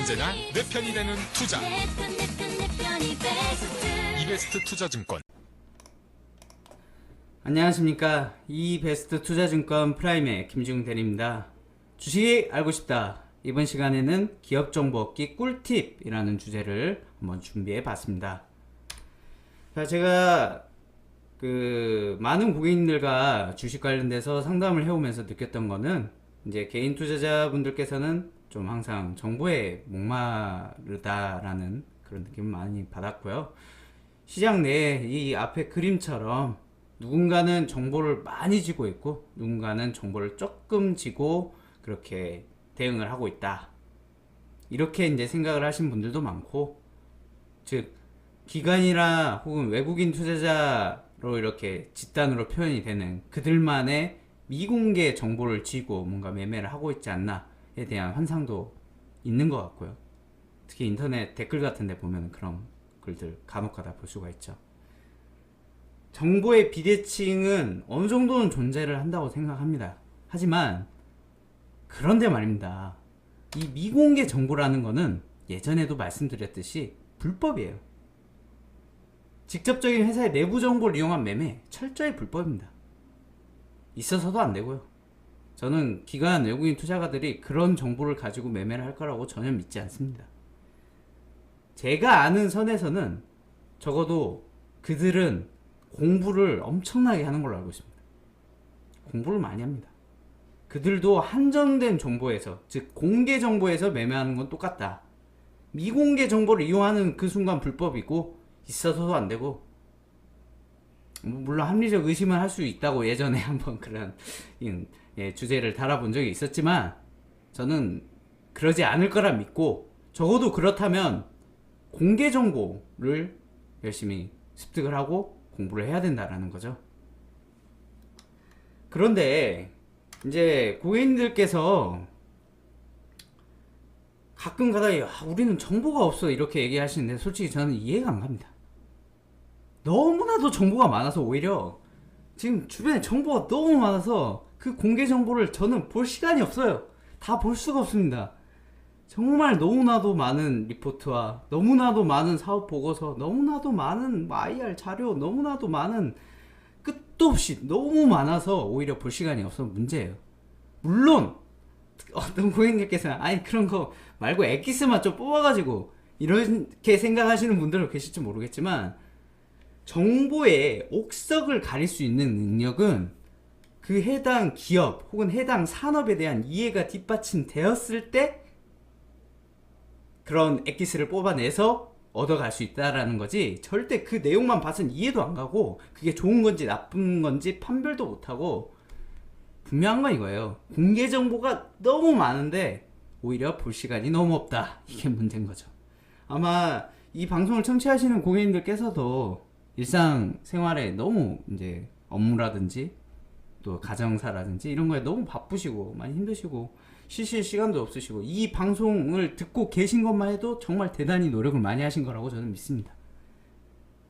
언제나 내 편이 되는 투자 이베스트 투자증권 안녕하십니까. 이 베스트 투자증권 프라임의 김지웅 대리입니다. 주식이 알고 싶다. 이번 시간에는 기업 정보 얻기 꿀팁이라는 주제를 한번 준비해 봤습니다. 자, 제가 그 많은 고객님들과 주식 관련돼서 상담을 해오면서 느꼈던 거는 이제 개인 투자자분들께서는 좀 항상 정보에 목마르다라는 그런 느낌을 많이 받았고요. 시장 내에 이 앞에 그림처럼 누군가는 정보를 많이 쥐고 있고 누군가는 정보를 조금 쥐고 그렇게 대응을 하고 있다. 이렇게 이제 생각을 하신 분들도 많고 즉 기관이나 혹은 외국인 투자자로 이렇게 집단으로 표현이 되는 그들만의 미공개 정보를 쥐고 뭔가 매매를 하고 있지 않나에 대한 환상도 있는 것 같고요. 특히 인터넷 댓글 같은 데 보면 그런 글들 간혹가다 볼 수가 있죠. 정보의 비대칭은 어느 정도는 존재를 한다고 생각합니다. 하지만 그런데 말입니다. 이 미공개 정보라는 거는 예전에도 말씀드렸듯이 불법이에요. 직접적인 회사의 내부 정보를 이용한 매매 철저히 불법입니다. 있어서도 안 되고요. 저는 기관 외국인 투자가들이 그런 정보를 가지고 매매를 할 거라고 전혀 믿지 않습니다. 제가 아는 선에서는 적어도 그들은 공부를 엄청나게 하는 걸로 알고 있습니다. 공부를 많이 합니다. 그들도 한정된 정보에서, 즉 공개 정보에서 매매하는 건 똑같다. 미공개 정보를 이용하는 그 순간 불법이고 있어서도 안 되고 뭐 물론 합리적 의심을 할 수 있다고 예전에 한번 그런 예, 주제를 달아본 적이 있었지만 저는 그러지 않을 거라 믿고 적어도 그렇다면 공개 정보를 열심히 습득을 하고 공부를 해야 된다라는 거죠. 그런데 이제 고객님들께서 가끔 가다 야, 우리는 정보가 없어 이렇게 얘기하시는데 솔직히 저는 이해가 안 갑니다. 너무나도 정보가 많아서 오히려 지금 주변에 정보가 너무 많아서 그 공개 정보를 저는 볼 시간이 없어요. 다 볼 수가 없습니다. 정말 너무나도 많은 리포트와 너무나도 많은 사업 보고서, 너무나도 많은 뭐 IR 자료, 너무나도 많은 끝도 없이 너무 많아서 오히려 볼 시간이 없어 문제예요. 물론 어떤 고객님께서 아니 그런 거 말고 엑기스만 좀 뽑아가지고 이렇게 생각하시는 분들은 계실지 모르겠지만 정보의 옥석을 가릴 수 있는 능력은 그 해당 기업 혹은 해당 산업에 대한 이해가 뒷받침되었을 때 그런 엑기스를 뽑아내서 얻어갈 수 있다라는 거지. 절대 그 내용만 봐서는 이해도 안 가고 그게 좋은 건지 나쁜 건지 판별도 못하고 분명한 건 이거예요. 공개 정보가 너무 많은데 오히려 볼 시간이 너무 없다. 이게 문제인 거죠. 아마 이 방송을 청취하시는 고객님들께서도 일상 생활에 너무 이제 업무라든지 또 가정사라든지 이런 거에 너무 바쁘시고 많이 힘드시고 쉬실 시간도 없으시고 이 방송을 듣고 계신 것만 해도 정말 대단히 노력을 많이 하신 거라고 저는 믿습니다.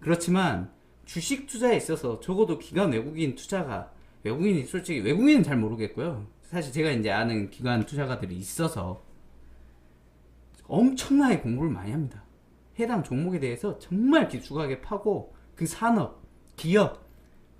그렇지만 주식 투자에 있어서 적어도 기관 외국인 투자가 외국인이 솔직히 외국인은 잘 모르겠고요. 사실 제가 이제 아는 기관 투자가들이 있어서 엄청나게 공부를 많이 합니다. 해당 종목에 대해서 정말 깊숙하게 파고 그 산업, 기업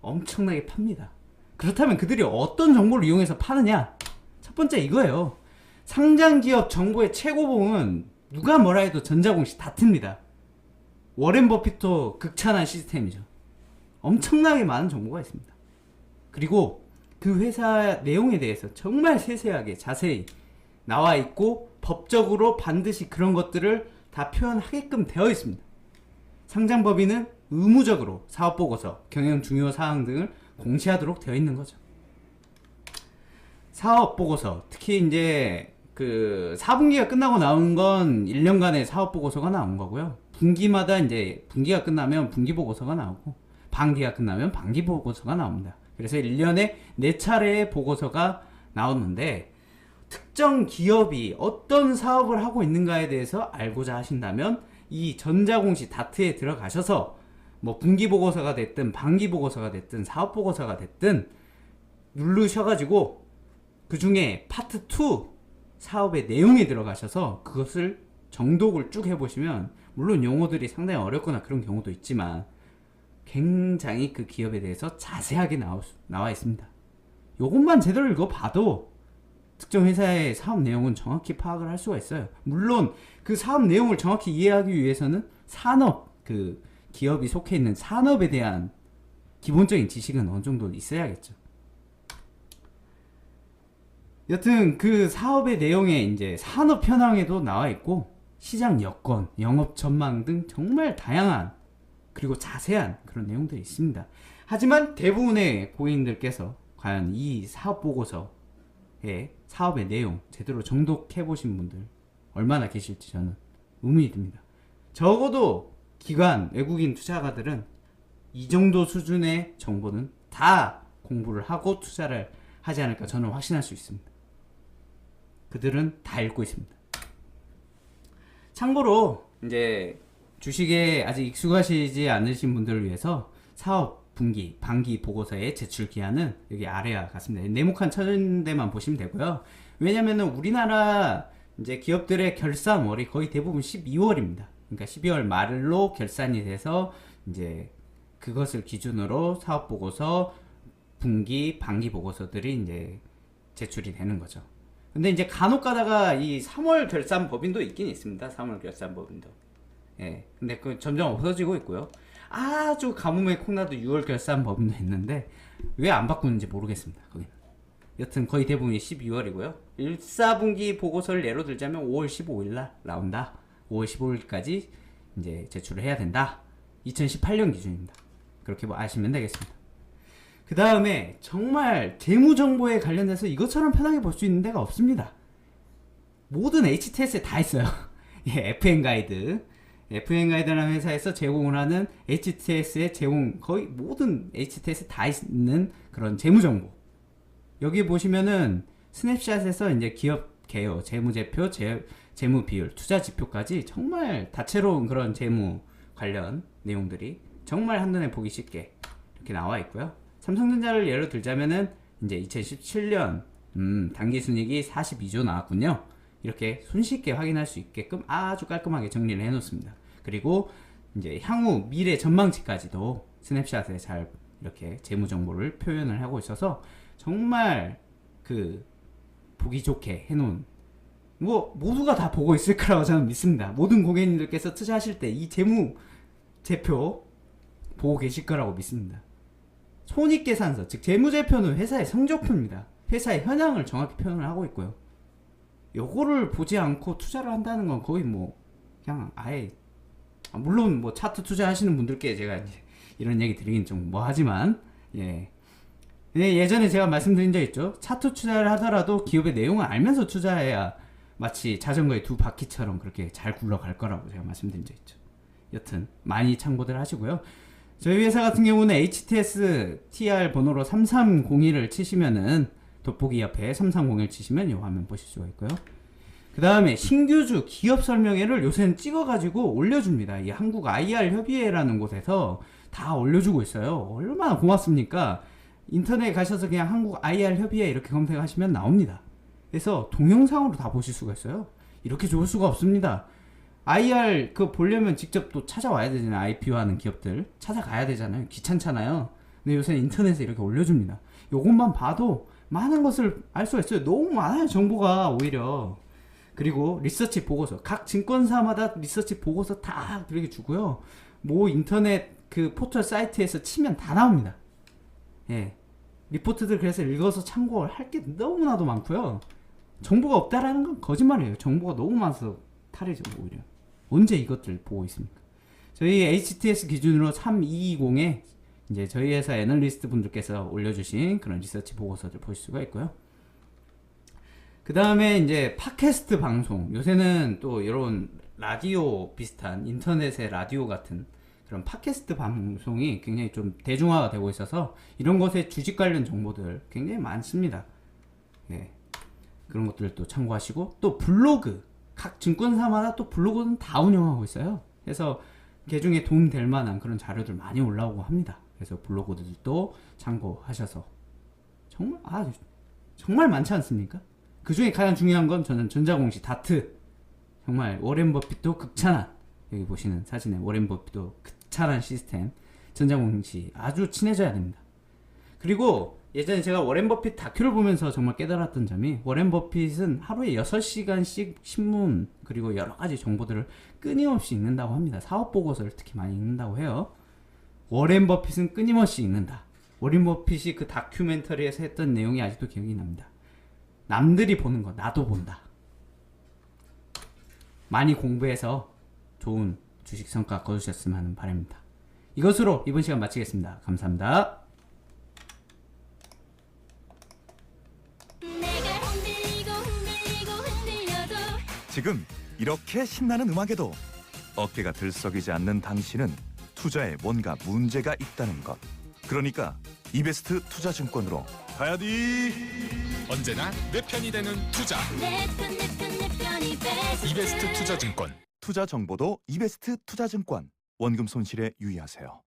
엄청나게 팝니다. 그렇다면 그들이 어떤 정보를 이용해서 파느냐? 첫 번째 이거예요. 상장 기업 정보의 최고봉은 누가 뭐라 해도 전자공시 다 틉니다. 워렌 버핏도 극찬한 시스템이죠. 엄청나게 많은 정보가 있습니다. 그리고 그 회사 내용에 대해서 정말 세세하게 자세히 나와 있고 법적으로 반드시 그런 것들을 다 표현하게끔 되어 있습니다. 상장법인은 의무적으로 사업보고서, 경영 중요 사항 등을 공시하도록 되어 있는 거죠. 사업 보고서, 특히 이제 그 4분기가 끝나고 나온 건 1년간의 사업 보고서가 나온 거고요. 분기마다 이제 분기가 끝나면 분기 보고서가 나오고, 반기가 끝나면 반기 보고서가 나옵니다. 그래서 1년에 4차례의 보고서가 나오는데, 특정 기업이 어떤 사업을 하고 있는가에 대해서 알고자 하신다면 이 전자공시 다트에 들어가셔서 뭐 분기 보고서가 됐든 반기 보고서가 됐든 사업 보고서가 됐든 누르셔가지고 그 중에 파트 2 사업의 내용에 들어가셔서 그것을 정독을 쭉 해보시면 물론 용어들이 상당히 어렵거나 그런 경우도 있지만 굉장히 그 기업에 대해서 자세하게 나와, 나와 있습니다. 요것만 제대로 읽어봐도 특정 회사의 사업 내용은 정확히 파악을 할 수가 있어요. 물론 그 사업 내용을 정확히 이해하기 위해서는 산업 그 기업이 속해 있는 산업에 대한 기본적인 지식은 어느 정도 있어야겠죠. 여튼 그 사업의 내용에 이제 산업 현황에도 나와 있고 시장 여건, 영업 전망 등 정말 다양한 그리고 자세한 그런 내용들이 있습니다. 하지만 대부분의 고객님들께서 과연 이 사업 보고서의 사업의 내용 제대로 정독해 보신 분들 얼마나 계실지 저는 의문이 듭니다. 적어도 기관 외국인 투자가들은 이 정도 수준의 정보는 다 공부를 하고 투자를 하지 않을까 저는 확신할 수 있습니다. 그들은 다 읽고 있습니다. 참고로 이제 주식에 아직 익숙하시지 않으신 분들을 위해서 사업 분기, 반기 보고서의 제출 기한은 여기 아래와 같습니다. 네모칸 쳐진 데만 보시면 되고요. 왜냐면은 우리나라 이제 기업들의 결산 월이 거의 대부분 12월입니다. 그러니까 12월 말로 결산이 돼서 이제 그것을 기준으로 사업 보고서, 분기, 반기 보고서들이 이제 제출이 되는 거죠. 근데 이제 간혹 가다가 이 3월 결산 법인도 있긴 있습니다. 3월 결산 법인도. 예. 근데 그 점점 없어지고 있고요. 아주 가뭄에 콩나도 6월 결산 법인도 있는데 왜 안 바꾸는지 모르겠습니다. 거기는. 여튼 거의 대부분이 12월이고요. 1, 4분기 보고서를 예로 들자면 5월 15일 날 나온다. 5월 15일까지 이제 제출을 해야 된다. 2018년 기준입니다. 그렇게 뭐 아시면 되겠습니다. 그 다음에 정말 재무 정보에 관련해서 이것처럼 편하게 볼 수 있는 데가 없습니다. 모든 HTS에 다 있어요. 예, FN 가이드. FN 가이드라는 회사에서 제공을 하는 HTS의 제공 거의 모든 HTS에 다 있는 그런 재무 정보. 여기 보시면은 스냅샷에서 이제 기업 개요, 재무제표, 재, 재무 비율, 투자 지표까지 정말 다채로운 그런 재무 관련 내용들이 정말 한눈에 보기 쉽게 이렇게 나와 있고요. 삼성전자를 예로 들자면은 이제 2017년 음, 단기 순이익이 42조 나왔군요. 이렇게 손쉽게 확인할 수 있게끔 아주 깔끔하게 정리를 해 놓습니다. 그리고 이제 향후 미래 전망치까지도 스냅샷에 잘 이렇게 재무 정보를 표현을 하고 있어서 정말 그 보기 좋게 해 놓은 뭐 모두가 다 보고 있을 거라고 저는 믿습니다. 모든 고객님들께서 투자하실 때 이 재무 제표 보고 계실 거라고 믿습니다. 손익계산서, 즉 재무제표는 회사의 성적표입니다. 회사의 현황을 정확히 표현을 하고 있고요. 요거를 보지 않고 투자를 한다는 건 거의 뭐 그냥 아예 아, 물론 뭐 차트 투자하시는 분들께 제가 이런 얘기 드리긴 좀 뭐하지만 예. 예, 예전에 제가 말씀드린 적 있죠. 차트 투자를 하더라도 기업의 내용을 알면서 투자해야 마치 자전거의 두 바퀴처럼 그렇게 잘 굴러갈 거라고 제가 말씀드린 적 있죠. 여튼 많이 참고들 하시고요. 저희 회사 같은 경우는 HTS TR 번호로 3301을 치시면은 돋보기 옆에 3301 치시면 이 화면 보실 수가 있고요. 그 다음에 신규주 기업 설명회를 요새는 찍어가지고 올려줍니다. 이 한국 IR 협의회라는 곳에서 다 올려주고 있어요. 얼마나 고맙습니까? 인터넷에 가셔서 그냥 한국 IR 협의회 이렇게 검색하시면 나옵니다. 그래서 동영상으로 다 보실 수가 있어요. 이렇게 좋을 수가 없습니다. IR 그 보려면 직접 또 찾아와야 되잖아요. IPO 하는 기업들 찾아가야 되잖아요. 귀찮잖아요. 근데 요새 인터넷에 이렇게 올려줍니다. 요것만 봐도 많은 것을 알 수가 있어요. 너무 많아요. 정보가 오히려. 그리고 리서치 보고서 각 증권사마다 리서치 보고서 다 이렇게 주고요. 뭐 인터넷 그 포털 사이트에서 치면 다 나옵니다. 예. 리포트들 그래서 읽어서 참고할 게 너무나도 많고요. 정보가 없다라는 건 거짓말이에요. 정보가 너무 많아서 탈이죠, 오히려. 언제 이것들 보고 있습니까? 저희 HTS 기준으로 3220에 이제 저희 회사 애널리스트 분들께서 올려주신 그런 리서치 보고서들 보실 수가 있고요. 그 다음에 이제 팟캐스트 방송. 요새는 또 이런 라디오 비슷한 인터넷의 라디오 같은 그런 팟캐스트 방송이 굉장히 좀 대중화가 되고 있어서 이런 것에 주식 관련 정보들 굉장히 많습니다. 네. 그런 것들을 또 참고하시고 또 블로그 각 증권사마다 또 블로그는 다 운영하고 있어요. 그래서 개중에 도움 될 만한 그런 자료들 많이 올라오고 합니다. 그래서 블로그들도 참고하셔서 정말 아 정말 많지 않습니까? 그 중에 가장 중요한 건 저는 전자공시 다트 정말 워렌 버핏도 극찬한 여기 보시는 사진에 워렌 버핏도 극 찬한 시스템 전자공시 아주 친해져야 됩니다. 그리고 예전에 제가 워렌 버핏 다큐를 보면서 정말 깨달았던 점이 워렌 버핏은 하루에 6시간씩 신문 그리고 여러 가지 정보들을 끊임없이 읽는다고 합니다. 사업 보고서를 특히 많이 읽는다고 해요. 워렌 버핏은 끊임없이 읽는다. 워렌 버핏이 그 다큐멘터리에서 했던 내용이 아직도 기억이 납니다. 남들이 보는 거 나도 본다. 많이 공부해서 좋은 주식 성과 거두셨으면 하는 바람입니다. 이것으로 이번 시간 마치겠습니다. 감사합니다. 지금 이렇게 신나는 음악에도 어깨가 들썩이지 않는 당신은 투자에 뭔가 문제가 있다는 것. 그러니까 이베스트 투자증권으로 가야지. 언제나 내 편이 되는 투자 내 편 내 편내 편이 베스트 이베스트 투자증권 투자 정보도 이베스트 투자증권. 원금 손실에 유의하세요.